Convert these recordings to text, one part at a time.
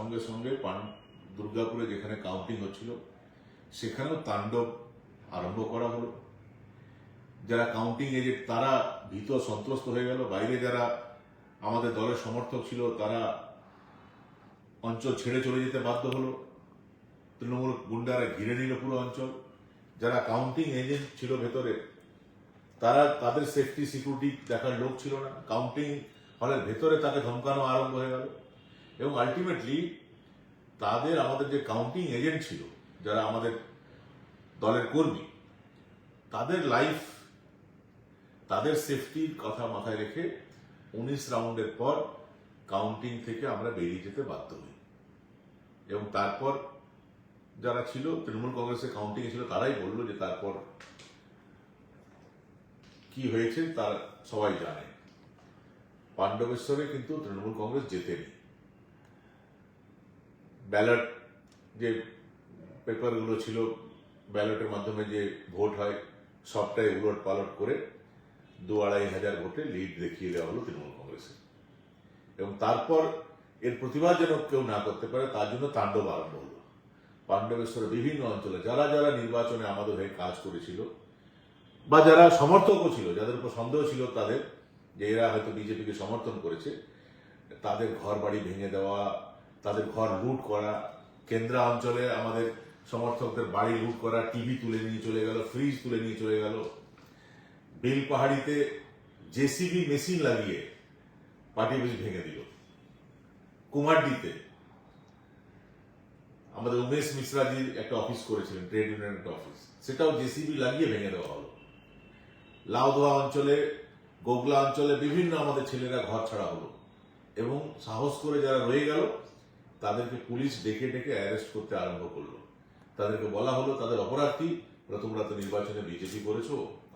সঙ্গে সঙ্গে পান, দুর্গাপুরে যেখানে কাউন্টিং হচ্ছিল, সেখানেও তাণ্ডব আরম্ভ করা হলো। যারা কাউন্টিং এজেন্ট তারা ভীত সন্ত্রস্ত হয়ে গেল। বাইরে যারা আমাদের দলের সমর্থক ছিল, তারা অঞ্চল ছেড়ে চলে যেতে বাধ্য হলো। তৃণমূল গুন্ডারা ঘিরে নিল পুরো অঞ্চল। যারা কাউন্টিং এজেন্ট ছিল ভেতরে, তারা, তাদের সেফটি সিকিউরিটি দেখার লোক ছিল না। কাউন্টিং হলের ভেতরে তাকে ধমকানো আরম্ভ হয়ে গেল। এবং আলটিমেটলি তাদের আমাদের যে কাউন্টিং এজেন্ট ছিল, যারা আমাদের দলের কর্মী, তাদের লাইফ তাদের সেফটির কথা মাথায় রেখে উনিশ রাউন্ডের পর কাউন্টিং থেকে আমরা বেরিয়ে যেতে বাধ্য হই। এবং তারপর যারা ছিল, তৃণমূল কংগ্রেসের কাউন্টিং ছিল, তারাই বলল যে তারপর কি হয়েছে তার সবাই জানে। পাণ্ডবেশ্বরে কিন্তু তৃণমূল কংগ্রেস জেতেনি ব্যালট যে পেপারগুলো ছিল, ব্যালটের মাধ্যমে যে ভোট হয়, সবটাই উলট পালট করে দু আড়াই হাজার ভোটে লিড দেখিয়ে দেওয়া হলো তৃণমূল কংগ্রেসের এবং তারপর এর প্রতিবাদ যেন কেউ না করতে পারে, তার জন্য তাণ্ডব আরম্ভ হলো। পাণ্ডবেশ্বরের বিভিন্ন অঞ্চলে যারা যারা নির্বাচনে আমাদের হয়ে কাজ করেছিল, বা যারা সমর্থকও ছিল, যাদের উপর সন্দেহ ছিল তাদের, যে এরা হয়তো বিজেপিকে সমর্থন করেছে, তাদের ঘর বাড়ি ভেঙে দেওয়া তাদের ঘর লুট করা কেন্দ্রা অঞ্চলে আমাদের সমর্থকদের বাড়ি লুট করা, টিভি তুলে নিয়ে চলে গেল ফ্রিজ তুলে নিয়ে চলে গেল। বেল পাহাড়িতে জেসিবি মেশিন লাগিয়ে পার্টি অফিস ভেঙে দিল। কুমারডিতে আমাদের উমেশ মিশ্রাজির একটা অফিস করেছিলেন, ট্রেড ইউনিয়ন একটা অফিস। সেটাও জেসিবি লাগিয়ে ভেঙে দেওয়া হলো। লাউদোয়া অঞ্চলে, গোগলা অঞ্চলে বিভিন্ন আমাদের ছেলেরা ঘর ছাড়া হলো এবং সাহস করে যারা রয়ে গেল তাদেরকে পুলিশ ডেকে ডেকে অ্যারেস্ট করতে আরম্ভ করল। তাদেরকে বলা হলো, তাদের অপরাধ, তোমরা তো নির্বাচনে বিজেপি করেছ,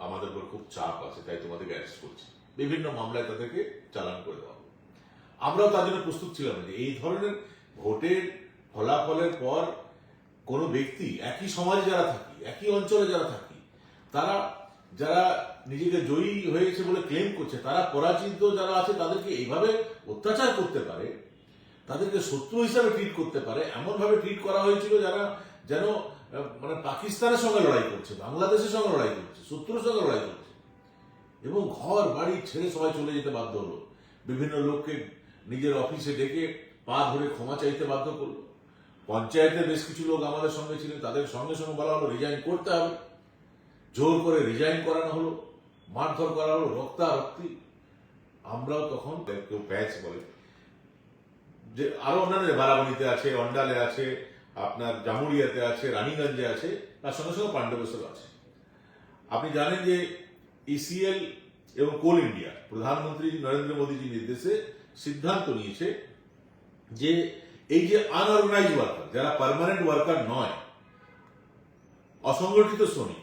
আমাদের উপর খুব চাপ আছে, তাই তোমাদেরকে অ্যারেস্ট করছি। বিভিন্ন মামলায় তাদেরকে চালান করে দেওয়া হলো। আমরাও তার জন্য প্রস্তুত ছিলাম যে এই ধরনের ভোটের ফলাফলের পর কোনো ব্যক্তি, একই সমাজে যারা থাকি, একই অঞ্চলে যারা থাকি, তারা যারা নিজেকে জয়ী হয়েছে বলে ক্লেম করছে, তারা পরাজিত যারা আছে, তাদেরকে এইভাবে অত্যাচার করতে পারে তাদেরকে শত্রু হিসাবে ট্রিট করতে পারে। এমন ভাবে ট্রিট করা হয়েছিল যারা যেন মানে পাকিস্তানের সঙ্গে লড়াই করছে, বাংলাদেশের সঙ্গে লড়াই করছে, শত্রুর সঙ্গে লড়াই করছে। এবং ঘর, বাড়ি ছেড়ে সবাই চলে যেতে বাধ্য হলো। বিভিন্ন লোককে নিজের অফিসে ডেকে পা ধরে ক্ষমা চাইতে বাধ্য করল। পঞ্চায়েতের বেশ কিছু লোক আমাদের সঙ্গে ছিলেন, তাদের সঙ্গে সঙ্গে বলা হলো রিজাইন করতে হবে। জোর করে রিজাইন করানো হলো, মারধর করা হলো, রক্তারক্তি। আমরাও তখন কেউ প্যাচ বলে যে আরও অন্যান্য বারাবণীতে আছে, অন্ডালে আছে, আপনার জামুরিয়াতে আছে, রানীগঞ্জে আছে, তার সঙ্গে সঙ্গে পাণ্ডবেশ্বর আছে। আপনি জানেন যে ইসিএল এবং কোল ইন্ডিয়া, প্রধানমন্ত্রী নরেন্দ্র মোদীজির নির্দেশে সিদ্ধান্ত নিয়েছে যে এই যে আনঅর্গানাইজ ওয়ার্কার যারা পার্মানেন্ট ওয়ার্কার নয়, অসংগঠিত শ্রমিক,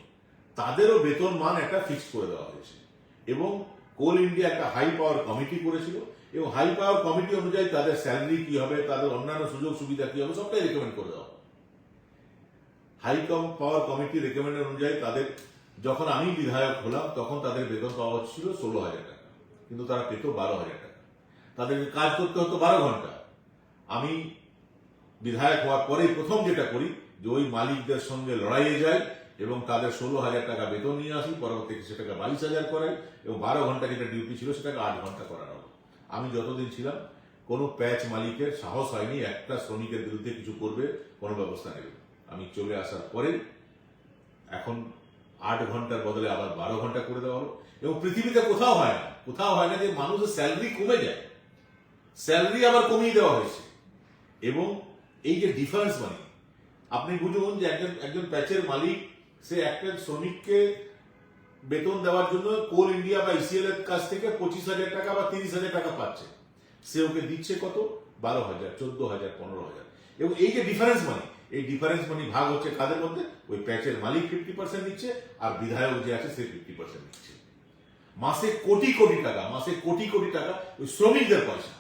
তাদেরও বেতন মান একটা ফিক্স করে দেওয়া হয়েছে। এবং কোল ইন্ডিয়া একটা হাই পাওয়ার কমিটি করেছিল এবং হাই পাওয়ার কমিটি অনুযায়ী তাদের স্যালারি কি হবে, তাদের অন্যান্য সুযোগ সুবিধা কি হবে, সবটাই রেকমেন্ড করে হবে। হাই পাওয়ার কমিটি রেকমেন্ড অনুযায়ী তাদের, যখন আমি বিধায়ক হলাম, তখন তাদের বেতন পাওয়া হচ্ছিল ষোলো হাজার টাকা। কিন্তু তারা পেত বারো হাজার টাকা। তাদেরকে কাজ করতে হতো বারো ঘণ্টা। আমি বিধায়ক হওয়ার পরেই প্রথম যেটা করি, যে ওই মালিকদের সঙ্গে লড়াইয়ে যায় এবং তাদের ষোলো হাজার টাকা বেতন নিয়ে আসি, পরবর্তীতে সেটাকে বাইশ হাজার করাই এবং বারো ঘণ্টা যেটা ডিউটি ছিল সেটাকে আট ঘণ্টা করানো হলো আমি যতদিন ছিলাম, কোনো প্যাচ মালিকের সাহস হয়নি একটা শ্রমিকের বিরুদ্ধে কিছু করবে, কোনো ব্যবস্থা নেবে। আমি চলে আসার পরে এখন আট ঘণ্টার বদলে আবার বারো ঘণ্টা করে দেওয়া হলো। এবং পৃথিবীতে কোথাও হয় না, কোথাও হয় না যে মানুষের স্যালারি কমে যায়। স্যালারি আবার কমিয়ে দেওয়া হয়েছে। এবং এই যে ডিফারেন্স মানি, আপনি বুঝুন যে একজন একজন প্যাচের মালিক, সে একটা শ্রমিককে বেতন দেওয়ার জন্য কোল ইন্ডিয়া বা ইসিএল এর কাছ থেকে পঁচিশ হাজার টাকা বা তিরিশ হাজার টাকা পাচ্ছে। সে ওকে দিচ্ছে কত? বারো হাজার, চোদ্দ হাজার, পনেরো হাজার। এবং এই যে ডিফারেন্স মানি এই ডিফারেন্স মানি ভাগ হচ্ছে কাদের মধ্যে? ওই প্যাচের মালিক ফিফটি পার্সেন্ট দিচ্ছে আর বিধায়ক যে আছে সে ফিফটি পার্সেন্ট দিচ্ছে। মাসে কোটি কোটি টাকা, মাসে কোটি কোটি টাকা ওই শ্রমিকদের পয়সা।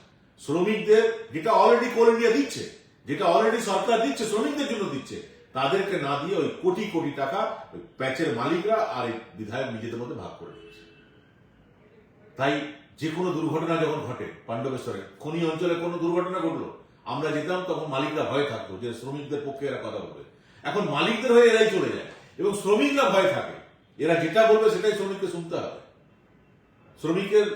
শ্রমিকদের যেটা অলরেডি কোল ইন্ডিয়া দিচ্ছে, যেটা অলরেডি সরকার দিচ্ছে, শ্রমিকদের জন্য দিচ্ছে। তাদেরকে না দিয়ে ওই কোটি কোটি টাকা ওই প্যাচের মালিকরা আর এই বিধায়ক নিজেদের মধ্যে ভাগ করে নিচ্ছে তাই যে কোনো দুর্ঘটনা যখন ঘটে পাণ্ডবেশ্বরে, খনি অঞ্চলে কোনো দুর্ঘটনা ঘটলো, আমরা যেতাম তখন মালিকরা ভয় থাকতো যে শ্রমিকদের পক্ষে এরা কথা বলবে। এখন মালিকদের হয়ে এরাই চলে যায় এবং শ্রমিকরা ভয় থাকে। এরা যেটা বলবে সেটাই শ্রমিককে শুনতে হবে। শ্রমিকের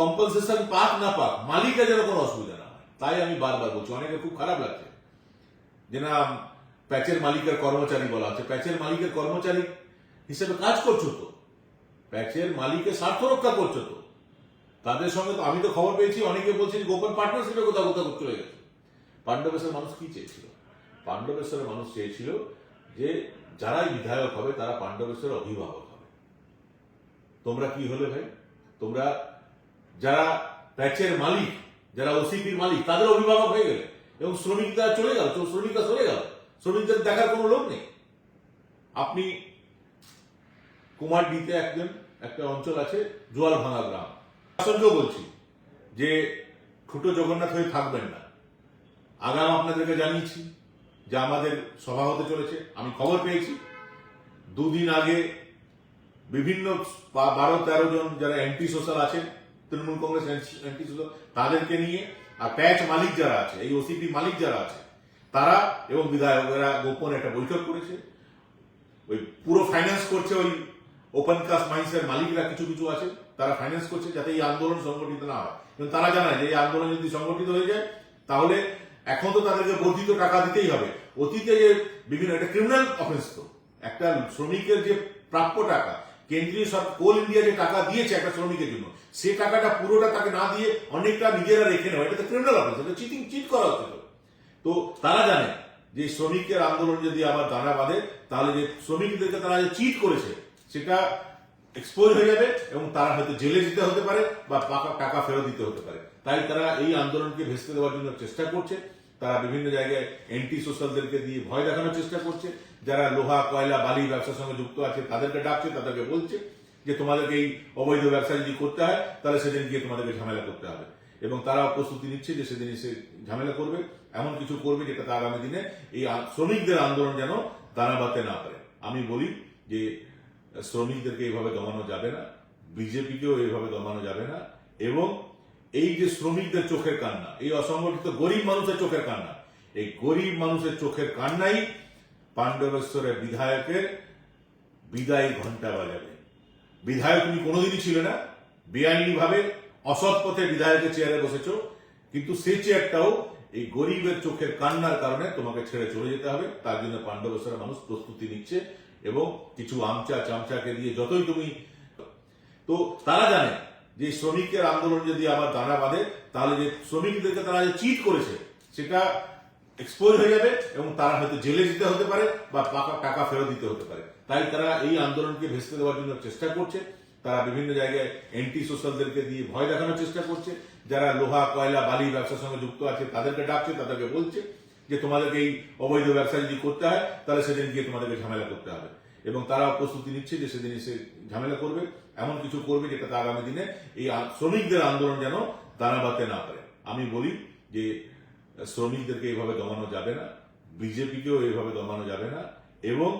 কম্পনসেশন পাক না পাক, মালিকের যেন কোনো অসুবিধা না হয়। তাই আমি বারবার বলছি অনেকে খুব খারাপ লাগছে। যে না প্যাচের মালিকের কর্মচারী বলা হচ্ছে। প্যাচের মালিকের কর্মচারী হিসেবে কাজ করছ তো। প্যাচের মালিকের স্বার্থ রক্ষা করছ তো। তাদের সঙ্গে তো আমি তো খবর পেয়েছি, অনেকে বলছেন গোপন পার্টনারশিপে কোথাও কোথাও চলে গেছে। পাণ্ডবেশ্বর মানুষ কি চেয়েছিল? পাণ্ডবেশ্বরের মানুষ চেয়েছিল যে যারাই বিধায়ক হবে, তারা পাণ্ডবেশ্বরের অভিভাবক হবে। তোমরা কি হলে ভাই? তোমরা যারা প্যাচের মালিক, যারা ওসিপির মালিক, তাদের অভিভাবক হয়ে গেলে এবং শ্রমিকরা চলে গেল, তো শ্রমিকরা চলে গেল। শ্রমিকদের দেখার কোনো লোক নেই। আপনি কুমারডিতে একজন, একটা অঞ্চল আছে জোয়াল ভাঙা গ্রাম। শাসনকেও বলছি যে ঠুটো জগন্নাথ হয়ে থাকবেন না। আগাম আপনাদেরকে জানিয়েছি যে আমাদের সভা হতে চলেছে। আমি খবর পেয়েছি। দুদিন আগে বিভিন্ন বারো তেরো জন যারা অ্যান্টি সোশ্যাল আছেন, তৃণমূল কংগ্রেস অ্যান্টি সোশ্যাল তাদেরকে নিয়ে আর প্যাচ মালিক যারা আছে, এই ওসিপি মালিক যারা আছে তারা এবং বিধায়করা গোপন একটা বৈঠক করেছে। ওই পুরো ফাইন্যান্স করছে ওই ওপেন কাস্ট মাইন্সের মালিকরা কিছু কিছু আছে, তারা ফাইন্যান্স করছে যাতে এই আন্দোলন সংগঠিত না হয়। কিন্তু তারা জানায় যে এই আন্দোলন যদি সংগঠিত হয়ে যায়, তাহলে এখন তো তাদেরকে বর্ধিত টাকা দিতেই হবে। অতীতে যে বিভিন্ন, একটা ক্রিমিনাল অফেন্স তো, একটা শ্রমিকের যে প্রাপ্য টাকা, কেন্দ্রীয় সব কোল ইন্ডিয়া যে টাকা দিয়েছে একটা শ্রমিকের জন্য, সে টাকাটা পুরোটা তাকে না দিয়ে অনেকটা নিজেরা রেখে নেওয়া, এটা তো ক্রিমিনাল অফেন্স এটা চিটিং চিট করা হচ্ছে তো। তারা জানে যে শ্রমিকের আন্দোলন যদি আবার দানা বাঁধে, তাহলে যে শ্রমিকদেরকে তারা যে চিট করেছে, সেটা এক্সপোজ হয়ে যাবে এবং তারা হয়তো জেলে যেতে হতে পারে বা টাকা ফেরত দিতে হতে পারে। তাই তারা এই আন্দোলনকে ভেস্তে দেওয়ার জন্য চেষ্টা করছে। তারা বিভিন্ন জায়গায় অ্যান্টি সোশ্যালদেরকে দিয়ে ভয় দেখানোর চেষ্টা করছে। যারা লোহা, কয়লা, বালি ব্যবসার সঙ্গে যুক্ত আছে, তাদেরকে ডাকছে, তাদেরকে বলছে যে তোমাদেরকে এই অবৈধ ব্যবসা যদি করতে হয়, তাহলে সেদিন গিয়ে তোমাদেরকে ঝামেলা করতে হবে। এবং তারা প্রস্তুতি নিচ্ছে যে সেদিন এসে ঝামেলা করবে। এমন কিছু করবে যেটা আগামী দিনে এই শ্রমিকদের আন্দোলন যেন দানা বাঁধতে না পারে আমি বলি যে, শ্রমিকদেরকে এইভাবে দমানো যাবে না, বিজেপিকেও এইভাবে দমানো যাবে না, এবং এই যে শ্রমিকদের চোখের কান্না, এই অসংগঠিত গরিব মানুষের চোখের কান্না, এই গরিব মানুষের চোখের কান্নাই পাণ্ডবেশ্বরের বিধায়কের বিদায় ঘণ্টা বাজাবে। বিধায়ক তুমি কোনোদিনই ছিল না বেআইনি ভাবে অসৎ পথে বিধায়কের চেয়ারে বসেছ, কিন্তু সেই চেয়ারটাও এই গরিবের চোখের কান্নার কারণে তোমাকে ছেড়ে চলে যেতে হবে। তার জন্য পাণ্ডবেশ্বরের মানুষ প্রস্তুতি নিচ্ছে এবং কিছু আমচা চামচাকে দিয়ে যতই তুমি তো তারা জানে যে শ্রমিকের আন্দোলন যদি আবার দানা বাঁধে, তাহলে যে শ্রমিকদেরকে তারা যে চিট করেছে, সেটা এক্সপোজ হয়ে যাবে এবং তারা হয়তো জেলে যেতে হতে পারে বা টাকা ফেরত দিতে হতে পারে। তাই তারা এই আন্দোলনকে ভেস্তে দেওয়ার জন্য চেষ্টা করছে। তারা বিভিন্ন জায়গায় অ্যান্টি সোশ্যালদেরকে দিয়ে ভয় দেখানোর চেষ্টা করছে। যারা লোহা, কয়লা, বালি ব্যবসার সঙ্গে যুক্ত আছে, তাদেরকে ডাকছে, তাদেরকে বলছে যে তোমাদেরকে এই অবৈধ ব্যবসা যদি করতে হয়, তাহলে সেদিন গিয়ে তোমাদেরকে ঝামেলা করতে হবে। এবং তারা প্রস্তুতি নিচ্ছে যে সেদিন এসে ঝামেলা করবে, এমন কিছু করবে যেটা তার আগামী দিনে এই শ্রমিকদের আন্দোলন যেন দানা বাঁধতে না পারে আমি বলি যে, শ্রমিকদেরকে এইভাবে দমানো যাবে না, বিজেপিকেও এইভাবে দমানো যাবে না, এবং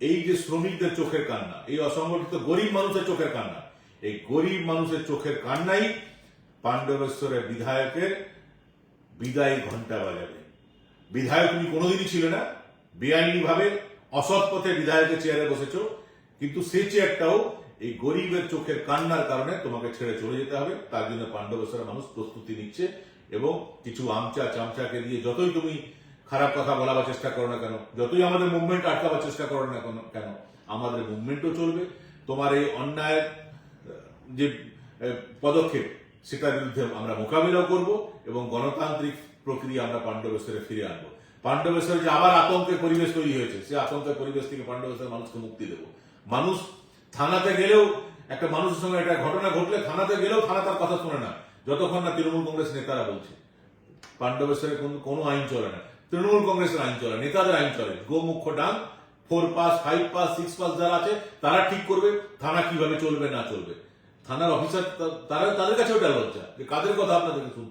এই যে শ্রমিকদের চোখের কান্না, এই অসংগঠিত গরিব মানুষের চোখের কান্না, এই গরিব মানুষের চোখের কান্নাই পাণ্ডবেশ্বরের বিধায়কের বিদায় ঘণ্টা বাজাবে। বিধায়ক তুমি কোনোদিনই ছিল না বেআইনি ভাবে অসৎ পথে বিধায়কের চেয়ারে বসেছ, কিন্তু সে চেয়ারটাও এই গরিবের চোখের কান্নার কারণে তোমাকে ছেড়ে চলে যেতে হবে, তার জন্য পাণ্ডবেশ্বরের মানুষ প্রস্তুতি নিচ্ছে এবং কিছু আমচা চামচাকে দিয়ে যতই তুমি খারাপ কথা বলাবার চেষ্টা করো না কেন? যতই আমাদের মুভমেন্ট আটকাবার চেষ্টা করো না কেন আমাদের মুভমেন্টও চলবে। তোমার এই অন্যায়ের যে পদক্ষেপ, সেটার বিরুদ্ধে আমরা মোকাবিলাও করব এবং গণতান্ত্রিক প্রক্রিয়া আমরা পাণ্ডবেশ্বরে ফিরে আনব। পাণ্ডবেশ্বরে যে আবার আতঙ্কের পরিবেশ তৈরি হয়েছে, সে আতঙ্কের পরিবেশ থেকে পাণ্ডবেশ্বরের মানুষকে মুক্তি দেব। মানুষ থানাতে গেলেও, একটা মানুষের সঙ্গে একটা ঘটনা ঘটলে থানাতে গেলেও থানা তার কথা শোনে না, যতক্ষণ না তৃণমূল কংগ্রেস নেতারা বলছে। পাণ্ডবেশ্বরে কোনো আইন চলে না। তৃণমূল কংগ্রেসের আইন চলে, নেতাদের আইন চলে। গোমুখ্য ডান four pass, five pass, six pass যারা আছে, তারা ঠিক করবে, থানা কীভাবে চলবে, না চলবে। থানার অফিসার তারা তাদের কাছে ওটা লজ্জা। যে কাদের কথা আপনাদেরকে শুনতে